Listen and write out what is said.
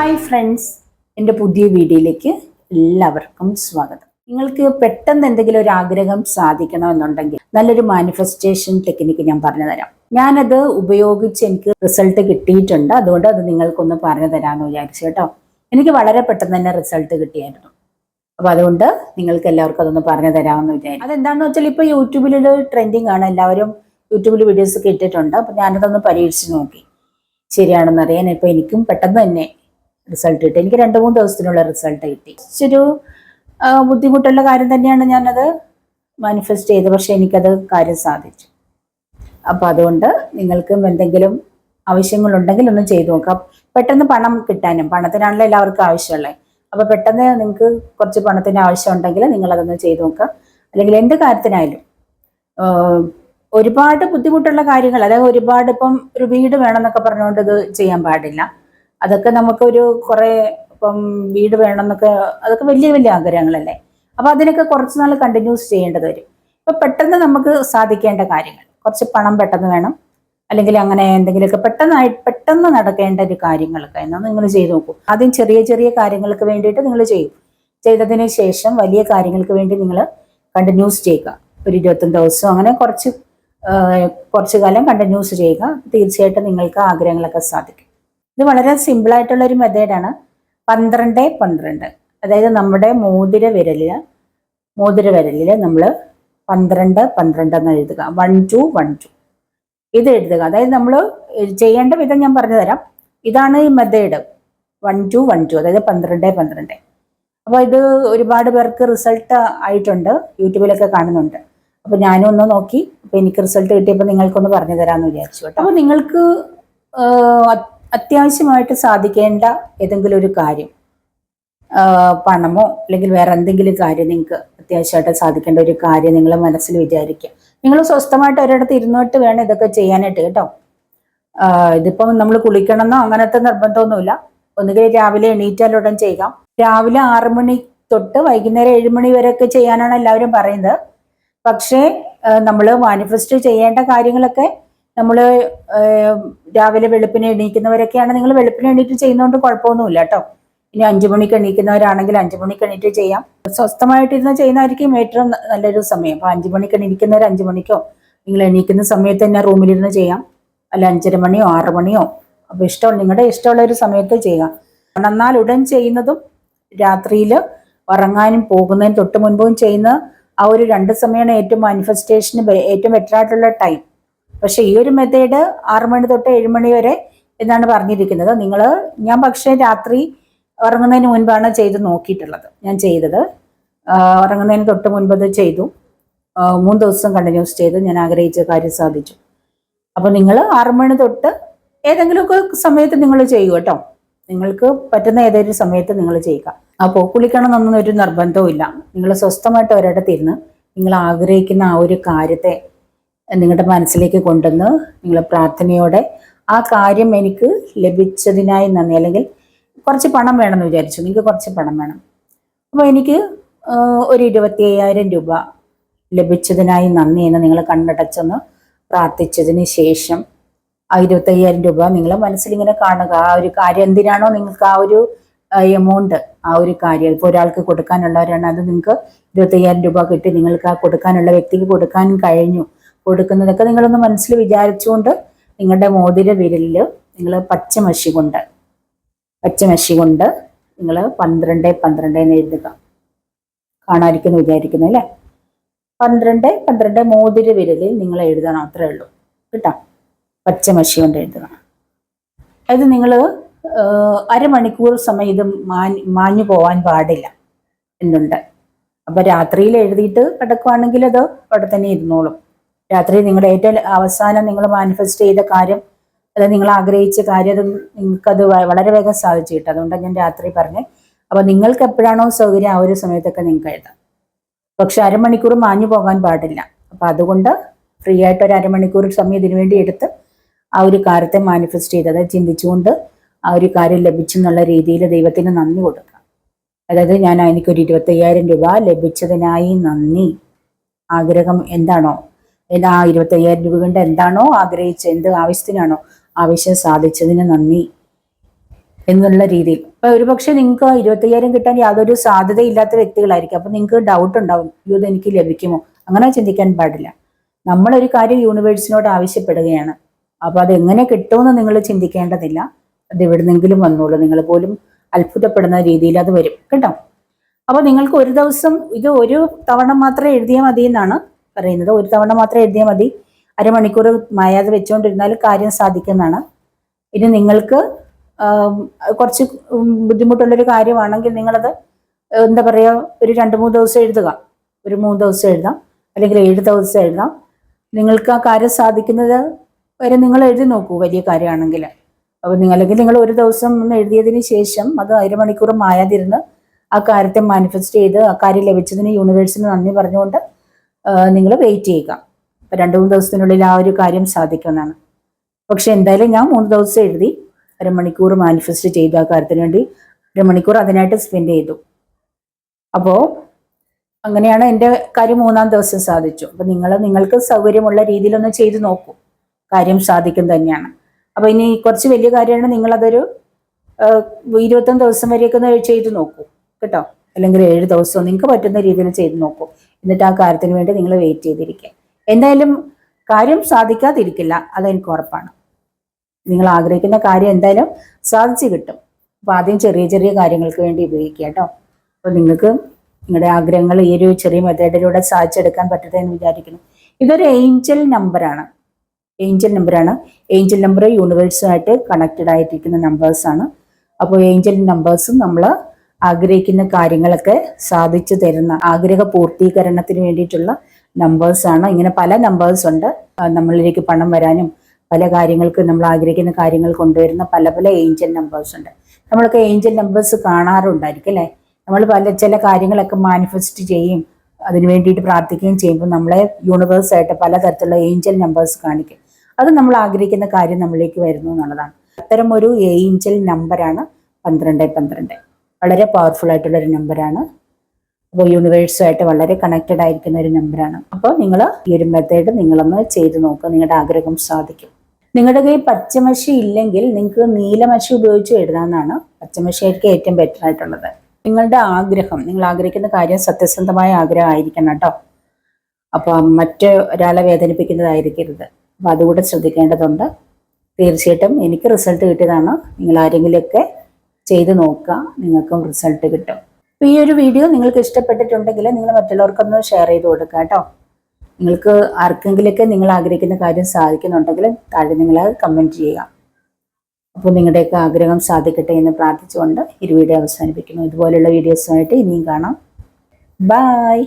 Hi friends എന്റെ പുതിയ വീഡിയോയിലേക്ക് എല്ലാവർക്കും സ്വാഗതം. നിങ്ങൾക്ക് പെട്ടെന്ന് എന്തെങ്കിലും ഒരു ആഗ്രഹം സാധിക്കണമെന്നുണ്ടെങ്കിൽ നല്ലൊരു മാനിഫെസ്റ്റേഷൻ ടെക്നിക്ക് ഞാൻ പറഞ്ഞു തരാം. ഞാനത് ഉപയോഗിച്ച് എനിക്ക് റിസൾട്ട് കിട്ടിയിട്ടുണ്ട്. അതുകൊണ്ട് അത് നിങ്ങൾക്കൊന്ന് പറഞ്ഞു തരാമെന്ന് വിചാരിച്ചു കേട്ടോ. എനിക്ക് വളരെ പെട്ടെന്ന് തന്നെ റിസൾട്ട് കിട്ടിയായിരുന്നു. അപ്പോൾ അതുകൊണ്ട് നിങ്ങൾക്ക് എല്ലാവർക്കും അതൊന്ന് പറഞ്ഞു തരാമെന്ന് വിചാരിച്ചു. അതെന്താണെന്ന് വെച്ചാൽ ഇപ്പോൾ യൂട്യൂബിൽ ട്രെൻഡിങ് ആണ്. എല്ലാവരും യൂട്യൂബിൽ വീഡിയോസ് ഒക്കെ ഇട്ടിട്ടുണ്ട്. അപ്പോൾ ഞാനതൊന്ന് പരീക്ഷിച്ച് നോക്കി. ശരിയാണെന്ന് അറിയാൻ എനിക്കും പെട്ടെന്ന് തന്നെ റിസൾട്ട് കിട്ടി. എനിക്ക് രണ്ട് മൂന്ന് ദിവസത്തിനുള്ള റിസൾട്ട് കിട്ടി. ഒരു ബുദ്ധിമുട്ടുള്ള കാര്യം തന്നെയാണ് ഞാനത് മാനിഫെസ്റ്റ് ചെയ്തത്. പക്ഷേ എനിക്കത് കാര്യം സാധിച്ചു. അപ്പം അതുകൊണ്ട് നിങ്ങൾക്കും എന്തെങ്കിലും ആവശ്യങ്ങളുണ്ടെങ്കിൽ ഒന്ന് ചെയ്തു നോക്കാം. പെട്ടെന്ന് പണം കിട്ടാനും പണത്തിനാണല്ലോ എല്ലാവർക്കും ആവശ്യമുള്ളത് അപ്പോൾ പെട്ടെന്ന് നിങ്ങൾക്ക് കുറച്ച് പണത്തിന് ആവശ്യം ഉണ്ടെങ്കിൽ നിങ്ങളതൊന്ന് ചെയ്തു നോക്കുക അല്ലെങ്കിൽ എന്ത് കാര്യത്തിനായാലും ഒരുപാട് ബുദ്ധിമുട്ടുള്ള കാര്യങ്ങൾ അതായത് ഒരുപാട് ഇപ്പം ഒരു വീട് വേണമെന്നൊക്കെ പറഞ്ഞുകൊണ്ട് ഇത് ചെയ്യാൻ പാടില്ല. അതൊക്കെ നമുക്കൊരു കുറേ ഇപ്പം വീട് വേണമെന്നൊക്കെ അതൊക്കെ വലിയ വലിയ ആഗ്രഹങ്ങളല്ലേ? അപ്പോൾ അതിനൊക്കെ കുറച്ച് നാൾ കണ്ടിന്യൂസ് ചെയ്യേണ്ടത് വരും. ഇപ്പം പെട്ടെന്ന് നമുക്ക് സാധിക്കേണ്ട കാര്യങ്ങൾ കുറച്ച് പണം പെട്ടെന്ന് വേണം. അല്ലെങ്കിൽ അങ്ങനെ എന്തെങ്കിലുമൊക്കെ പെട്ടെന്നായി പെട്ടെന്ന് നടക്കേണ്ട ഒരു കാര്യങ്ങളൊക്കെ എന്നാൽ നിങ്ങൾ ചെയ്തു നോക്കൂ. ആദ്യം ചെറിയ ചെറിയ കാര്യങ്ങൾക്ക് വേണ്ടിയിട്ട് നിങ്ങൾ ചെയ്യും. ചെയ്തതിന് ശേഷം വലിയ കാര്യങ്ങൾക്ക് വേണ്ടി നിങ്ങൾ കണ്ടിന്യൂസ് ചെയ്യുക. ഒരു ഇരുപത്തൊന്ന് ദിവസം അങ്ങനെ കുറച്ച് കുറച്ചു കാലം കണ്ടിന്യൂസ് ചെയ്യുക. തീർച്ചയായിട്ടും നിങ്ങൾക്ക് ആഗ്രഹങ്ങളൊക്കെ സാധിക്കും. ഇത് വളരെ സിമ്പിൾ ആയിട്ടുള്ള ഒരു മെത്തേഡാണ് പന്ത്രണ്ട് പന്ത്രണ്ട്. അതായത് നമ്മുടെ മോതിര വിരലിൽ മോതിര വിരലിൽ നമ്മൾ പന്ത്രണ്ട് പന്ത്രണ്ട് എന്ന് എഴുതുക. വൺ ടു വൺ ടു ഇത് എഴുതുക. അതായത് നമ്മൾ ചെയ്യേണ്ട വിധം ഞാൻ പറഞ്ഞു തരാം. ഇതാണ് ഈ method one two one two അതായത് പന്ത്രണ്ട് പന്ത്രണ്ട്. അപ്പോൾ ഇത് ഒരുപാട് പേർക്ക് റിസൾട്ട് ആയിട്ടുണ്ട്. യൂട്യൂബിലൊക്കെ കാണുന്നുണ്ട്. അപ്പോൾ ഞാനും ഒന്ന് നോക്കി. അപ്പോൾ എനിക്ക് റിസൾട്ട് കിട്ടിയപ്പോൾ നിങ്ങൾക്കൊന്ന് പറഞ്ഞു തരാമെന്ന് വിചാരിച്ചു കേട്ടോ. അപ്പോൾ നിങ്ങൾക്ക് അത്യാവശ്യമായിട്ട് സാധിക്കേണ്ട ഏതെങ്കിലും ഒരു കാര്യം പണമോ അല്ലെങ്കിൽ വേറെ എന്തെങ്കിലും കാര്യം നിങ്ങൾക്ക് അത്യാവശ്യമായിട്ട് സാധിക്കേണ്ട ഒരു കാര്യം നിങ്ങൾ മനസ്സിൽ വിചാരിക്കുക. നിങ്ങൾ സ്വസ്ഥമായിട്ട് ഒരിടത്ത് ഇരുന്നിട്ട് വേണം ഇതൊക്കെ ചെയ്യാനായിട്ട് കേട്ടോ. ഇതിപ്പം നമ്മൾ കുളിക്കണമെന്നോ അങ്ങനത്തെ നിർബന്ധമൊന്നുമില്ല. ഒന്നുകിൽ രാവിലെ എണീറ്റാൽ ഉടൻ ചെയ്യാം. രാവിലെ ആറ് മണി തൊട്ട് വൈകുന്നേരം ഏഴ് മണി വരെയൊക്കെ ചെയ്യാനാണ് എല്ലാവരും പറയുന്നത്. പക്ഷേ നമ്മൾ മാനിഫെസ്റ്റ് ചെയ്യേണ്ട കാര്യങ്ങളൊക്കെ നമ്മൾ രാവിലെ വെളുപ്പിനെ എണീക്കുന്നവരൊക്കെയാണ് നിങ്ങൾ വെളുപ്പിനെ എണീറ്റ് ചെയ്യുന്നതുകൊണ്ട് കുഴപ്പമൊന്നുമില്ല കേട്ടോ. ഇനി അഞ്ചു മണിക്ക് എണീക്കുന്നവരാണെങ്കിൽ അഞ്ചു മണിക്ക് എണീറ്റ് ചെയ്യാം. സ്വസ്ഥമായിട്ടിരുന്ന് ചെയ്യുന്നതായിരിക്കും ഏറ്റവും നല്ലൊരു സമയം. അപ്പൊ അഞ്ചു മണിക്ക് എണീക്കുന്നവർ അഞ്ചു മണിക്കോ നിങ്ങൾ എണീക്കുന്ന സമയത്ത് തന്നെ റൂമിലിരുന്ന് ചെയ്യാം. അല്ല അഞ്ചര മണിയോ ആറ് മണിയോ. അപ്പൊ ഇഷ്ടം നിങ്ങളുടെ ഇഷ്ടമുള്ള ഒരു സമയത്ത് ചെയ്യാം. ഉണർന്നാൽ ഉടൻ ചെയ്യുന്നതും രാത്രിയിൽ ഉറങ്ങാനും പോകുന്നതിന് തൊട്ട് മുൻപും ചെയ്യുന്ന ആ ഒരു രണ്ട് സമയമാണ് ഏറ്റവും മാനിഫെസ്റ്റേഷന് ഏറ്റവും ബെറ്റർ ആയിട്ടുള്ള ടൈം പക്ഷെ ഈ ഒരു മെത്തേഡ് ആറു മണി തൊട്ട് ഏഴ് മണി വരെ എന്നാണ് പറഞ്ഞിരിക്കുന്നത്. നിങ്ങൾ ഞാൻ പക്ഷേ രാത്രി ഉറങ്ങുന്നതിന് മുൻപാണ് ചെയ്ത് നോക്കിയിട്ടുള്ളത്. ഞാൻ ചെയ്തത്. ഉറങ്ങുന്നതിന് തൊട്ട് മുൻപ് അത് ചെയ്തു. മൂന്ന് ദിവസം കണ്ടിന്യൂസ് ചെയ്ത് ഞാൻ ആഗ്രഹിച്ച കാര്യം സാധിച്ചു. അപ്പോൾ നിങ്ങൾ ആറു മണി തൊട്ട് ഏതെങ്കിലുമൊക്കെ സമയത്ത് നിങ്ങൾ ചെയ്യൂ കേട്ടോ. നിങ്ങൾക്ക് പറ്റുന്ന ഏതൊരു സമയത്ത് നിങ്ങൾ ചെയ്യുക. അപ്പോൾ കുളിക്കണം എന്നൊന്നും ഒരു നിർബന്ധവും ഇല്ല നിങ്ങൾ സ്വസ്ഥമായിട്ട് ഒരിടത്തിരുന്ന് നിങ്ങൾ ആഗ്രഹിക്കുന്ന ആ ഒരു കാര്യത്തെ നിങ്ങളുടെ മനസ്സിലേക്ക് കൊണ്ടുവന്ന് നിങ്ങൾ പ്രാർത്ഥനയോടെ ആ കാര്യം എനിക്ക് ലഭിച്ചതിനായി നന്ദി. അല്ലെങ്കിൽ കുറച്ച് പണം വേണമെന്ന് വിചാരിച്ചു. നിങ്ങൾക്ക് കുറച്ച് പണം വേണം. അപ്പോൾ എനിക്ക് ഒരു ഇരുപത്തി അയ്യായിരം രൂപ ലഭിച്ചതിനായി നന്ദി എന്ന് നിങ്ങൾ കണ്ണടച്ചൊന്ന് പ്രാർത്ഥിച്ചതിന് ശേഷം ആ ഇരുപത്തി അയ്യായിരം രൂപ നിങ്ങൾ മനസ്സിലിങ്ങനെ കാണുക. ആ ഒരു കാര്യം എന്തിനാണോ നിങ്ങൾക്ക് ആ ഒരു എമൗണ്ട് ആ ഒരു കാര്യം. ഇപ്പോൾ ഒരാൾക്ക് കൊടുക്കാനുള്ളവരാണ്. അത് നിങ്ങൾക്ക് ഇരുപത്തി അയ്യായിരം രൂപ കിട്ടി. നിങ്ങൾക്ക് ആ കൊടുക്കാനുള്ള വ്യക്തിക്ക് കൊടുക്കാൻ കഴിഞ്ഞു. കൊടുക്കുന്നതൊക്കെ നിങ്ങളൊന്ന് മനസ്സിൽ വിചാരിച്ചുകൊണ്ട് നിങ്ങളുടെ മോതിര വിരലിൽ നിങ്ങൾ പച്ചമഷി കൊണ്ട് പച്ചമഷി കൊണ്ട് നിങ്ങൾ പന്ത്രണ്ട് പന്ത്രണ്ട് എന്ന് എഴുതുക. കാണാതിരിക്കുന്നു വിചാരിക്കുന്നു അല്ലേ? പന്ത്രണ്ട് പന്ത്രണ്ട് മോതിര വിരലിൽ നിങ്ങൾ എഴുതണം അത്രേ ഉള്ളൂ. കേട്ടോ? പച്ചമഷി കൊണ്ട് എഴുതുക അത് നിങ്ങൾ അരമണിക്കൂർ സമയം ഇത് മാഞ്ഞ് മാഞ്ഞു പോവാൻ പാടില്ല എന്നുണ്ട്. അപ്പൊ രാത്രിയിൽ എഴുതിയിട്ട് കിടക്കുവാണെങ്കിൽ അത് അവിടെ തന്നെ ഇരുന്നോളും. രാത്രി നിങ്ങൾ ഏറ്റവും അവസാനം നിങ്ങൾ മാനിഫെസ്റ്റ് ചെയ്ത കാര്യം അത് നിങ്ങൾ ആഗ്രഹിച്ച കാര്യം അത് നിങ്ങൾക്കത് വളരെ വേഗം സാധിച്ചു കിട്ടും. അതുകൊണ്ടാണ് ഞാൻ രാത്രി പറഞ്ഞത് അപ്പോൾ നിങ്ങൾക്ക് എപ്പോഴാണോ സൗകര്യം ആ ഒരു സമയത്തൊക്കെ നിങ്ങൾക്ക് എഴുതാം. പക്ഷെ അരമണിക്കൂർ മാഞ്ഞു പോകാൻ പാടില്ല. അപ്പം അതുകൊണ്ട് ഫ്രീ ആയിട്ട് ഒരു അരമണിക്കൂർ സമയം ഇതിനു വേണ്ടി എടുത്ത് ആ ഒരു കാര്യത്തെ മാനിഫെസ്റ്റ് ചെയ്ത് അതായത് ചിന്തിച്ചുകൊണ്ട് ആ ഒരു കാര്യം ലഭിച്ചെന്നുള്ള രീതിയിൽ ദൈവത്തിന് നന്ദി കൊടുക്കുക അതായത് ഞാൻ എനിക്കൊരു ഇരുപത്തയ്യായിരം രൂപ ലഭിച്ചതിനായി നന്ദി. ആഗ്രഹം എന്താണോ എന്ത് ഇരുപത്തി അയ്യായിരം രൂപ കൊണ്ട് എന്താണോ ആഗ്രഹിച്ച എന്ത് ആവശ്യത്തിനാണോ ആവശ്യം സാധിച്ചതിന് നന്ദി എന്നുള്ള രീതിയിൽ. അപ്പൊ ഒരുപക്ഷെ നിങ്ങൾക്ക് ഇരുപത്തയ്യായിരം കിട്ടാൻ യാതൊരു സാധ്യതയില്ലാത്ത വ്യക്തികളായിരിക്കും. അപ്പൊ നിങ്ങൾക്ക് ഡൗട്ട് ഉണ്ടാവും ഇത് എനിക്ക് ലഭിക്കുമോ? അങ്ങനെ ചിന്തിക്കാൻ പാടില്ല. നമ്മളൊരു കാര്യം യൂണിവേഴ്സിനോട് ആവശ്യപ്പെടുകയാണ്. അപ്പൊ അത് എങ്ങനെ കിട്ടുമെന്ന് നിങ്ങൾ ചിന്തിക്കേണ്ടതില്ല. അത് എവിടുന്നെങ്കിലും വന്നോളൂ. നിങ്ങൾ പോലും അത്ഭുതപ്പെടുന്ന രീതിയിൽ അത് വരും. കേട്ടോ? അപ്പൊ നിങ്ങൾക്ക് ഒരു ദിവസം ഇത് ഒരു തവണ മാത്രം എഴുതിയാൽ മതി എന്നാണ് പറയുന്നത്. ഒരു തവണ മാത്രം എഴുതിയാൽ മതി. അരമണിക്കൂർ മായാതെ വെച്ചുകൊണ്ടിരുന്നാൽ കാര്യം സാധിക്കുന്നതാണ്. ഇനി നിങ്ങൾക്ക് കുറച്ച് ബുദ്ധിമുട്ടുള്ളൊരു കാര്യമാണെങ്കിൽ നിങ്ങളത് എന്താ പറയുക ഒരു രണ്ട് മൂന്ന് ദിവസം എഴുതുക. ഒരു മൂന്ന് ദിവസം എഴുതാം. അല്ലെങ്കിൽ ഏഴ് ദിവസം എഴുതാം. നിങ്ങൾക്ക് ആ കാര്യം സാധിക്കുന്നത് വരെ നിങ്ങൾ എഴുതി നോക്കൂ വലിയ കാര്യമാണെങ്കിൽ. അപ്പോൾ നിങ്ങൾ അല്ലെങ്കിൽ നിങ്ങൾ ഒരു ദിവസം ഒന്ന് എഴുതിയതിന് ശേഷം അത് അരമണിക്കൂർ മായാതിരുന്ന് ആ കാര്യത്തെ മാനിഫെസ്റ്റ് ചെയ്ത് ആ കാര്യം ലഭിച്ചതിന് യൂണിവേഴ്സിന് നന്ദി പറഞ്ഞുകൊണ്ട് നിങ്ങൾ വെയിറ്റ് ചെയ്യുക. അപ്പം രണ്ട് മൂന്ന് ദിവസത്തിനുള്ളിൽ ആ ഒരു കാര്യം സാധിക്കുമെന്നാണ്. പക്ഷെ എന്തായാലും ഞാൻ മൂന്ന് ദിവസം എഴുതി അരമണിക്കൂർ മാനിഫെസ്റ്റ് ചെയ്തു ആ കാര്യത്തിന് വേണ്ടി. അരമണിക്കൂർ അതിനായിട്ട് സ്പെൻഡ് ചെയ്തു. അപ്പോൾ അങ്ങനെയാണ് എന്റെ കാര്യം മൂന്നാം ദിവസം സാധിച്ചു. അപ്പം നിങ്ങൾ നിങ്ങൾക്ക് സൗകര്യമുള്ള രീതിയിലൊന്ന് ചെയ്തു നോക്കൂ. കാര്യം സാധിക്കും തന്നെയാണ്. അപ്പോൾ ഇനി കുറച്ച് വലിയ കാര്യമാണ് നിങ്ങളതൊരു ഇരുപത്തൊന്ന് ദിവസം വരെയൊക്കെ ചെയ്തു നോക്കൂ. കേട്ടോ? അല്ലെങ്കിൽ ഏഴ് ദിവസം നിങ്ങൾക്ക് പറ്റുന്ന രീതിയിൽ ചെയ്തു നോക്കൂ. എന്നിട്ട് ആ കാര്യത്തിന് വേണ്ടി നിങ്ങൾ വെയിറ്റ് ചെയ്തിരിക്കുക. എന്തായാലും കാര്യം സാധിക്കാതിരിക്കില്ല. അതെനിക്ക് ഉറപ്പാണ്. നിങ്ങൾ ആഗ്രഹിക്കുന്ന കാര്യം എന്തായാലും സാധിച്ചു കിട്ടും. അപ്പോൾ ആദ്യം ചെറിയ ചെറിയ കാര്യങ്ങൾക്ക് വേണ്ടി ഉപയോഗിക്കുക കേട്ടോ. അപ്പോൾ നിങ്ങൾക്ക് നിങ്ങളുടെ ആഗ്രഹങ്ങൾ ഈ ഒരു ചെറിയ മെത്തേഡിലൂടെ സാധിച്ചെടുക്കാൻ പറ്റട്ടെ എന്ന് വിചാരിക്കുന്നു. ഇതൊരു ഏഞ്ചൽ നമ്പറാണ് ഏഞ്ചൽ നമ്പറാണ് ഏഞ്ചൽ നമ്പർ യൂണിവേഴ്സുമായിട്ട് കണക്റ്റഡ് ആയിട്ടിരിക്കുന്ന നമ്പേഴ്സാണ് അപ്പോൾ ഏഞ്ചൽ നമ്പേഴ്സും നമ്മൾ ആഗ്രഹിക്കുന്ന കാര്യങ്ങളൊക്കെ സാധിച്ചു തരുന്ന ആഗ്രഹ പൂർത്തീകരണത്തിന് വേണ്ടിയിട്ടുള്ള ആണ്. ഇങ്ങനെ പല നമ്പേഴ്സ് ഉണ്ട്. നമ്മളിലേക്ക് പണം വരാനും പല കാര്യങ്ങൾക്ക് നമ്മൾ ആഗ്രഹിക്കുന്ന കാര്യങ്ങൾ കൊണ്ടുവരുന്ന പല പല ഏഞ്ചൽ നമ്പേഴ്സ് ഉണ്ട്. നമ്മളൊക്കെ ഏഞ്ചൽ നമ്പേഴ്സ് കാണാറുണ്ടായിരിക്കും അല്ലേ? നമ്മൾ പല ചില കാര്യങ്ങളൊക്കെ മാനിഫെസ്റ്റ് ചെയ്യും അതിന് വേണ്ടിയിട്ട് പ്രാർത്ഥിക്കുകയും ചെയ്യുമ്പോൾ നമ്മളെ യൂണിവേഴ്സായിട്ട് പലതരത്തിലുള്ള ഏഞ്ചൽ നമ്പേഴ്സ് കാണിക്കും. അത് നമ്മൾ ആഗ്രഹിക്കുന്ന കാര്യം നമ്മളിലേക്ക് വരുന്നു എന്നുള്ളതാണ്. ഒരു ഏഞ്ചൽ നമ്പറാണ് പന്ത്രണ്ട് പന്ത്രണ്ട്. വളരെ പവർഫുൾ ആയിട്ടുള്ള ഒരു നമ്പറാണ് അപ്പോൾ യൂണിവേഴ്സുമായിട്ട് വളരെ കണക്റ്റഡ് ആയിരിക്കുന്ന ഒരു നമ്പറാണ് അപ്പോൾ നിങ്ങൾ ഈ ഒരു മെത്തേഡ് നിങ്ങളൊന്ന് ചെയ്തു നോക്കുക നിങ്ങളുടെ ആഗ്രഹം സാധിക്കും. നിങ്ങളുടെ കയ്യിൽ പച്ചമഷി ഇല്ലെങ്കിൽ നിങ്ങൾക്ക് നീലമഷി ഉപയോഗിച്ച് എഴുതാമെന്നാണ് പച്ചമഷി ആയിരിക്കും ഏറ്റവും ബെറ്റർ ആയിട്ടുള്ളത്. നിങ്ങളുടെ ആഗ്രഹം നിങ്ങൾ ആഗ്രഹിക്കുന്ന കാര്യം സത്യസന്ധമായ ആഗ്രഹം ആയിരിക്കണം കേട്ടോ. അപ്പോൾ മറ്റ് ഒരാളെ വേദനിപ്പിക്കുന്നതായിരിക്കരുത്. അപ്പോൾ അതുകൂടെ ശ്രദ്ധിക്കേണ്ടതുണ്ട്. തീർച്ചയായിട്ടും എനിക്ക് റിസൾട്ട് കിട്ടിയതാണ്. നിങ്ങൾ ആരെങ്കിലുമൊക്കെ ചെയ്ത് നോക്കുക. നിങ്ങൾക്കും റിസൾട്ട് കിട്ടും. അപ്പോൾ ഈ ഒരു വീഡിയോ നിങ്ങൾക്ക് ഇഷ്ടപ്പെട്ടിട്ടുണ്ടെങ്കിൽ നിങ്ങൾ മറ്റുള്ളവർക്കൊന്ന് ഷെയർ ചെയ്ത് കൊടുക്കുക കേട്ടോ. നിങ്ങൾക്ക് ആർക്കെങ്കിലൊക്കെ നിങ്ങൾ ആഗ്രഹിക്കുന്ന കാര്യം സാധിക്കുന്നുണ്ടെങ്കിൽ താഴെ നിങ്ങൾ കമന്റ് ചെയ്യുക. അപ്പോൾ നിങ്ങളുടെയൊക്കെ ആഗ്രഹം സാധിക്കട്ടെ എന്ന് പ്രാർത്ഥിച്ചുകൊണ്ട് ഈ വീഡിയോ അവസാനിപ്പിക്കുന്നു. ഇതുപോലെയുള്ള വീഡിയോസുമായിട്ട് ഇനിയും കാണാം. ബായ്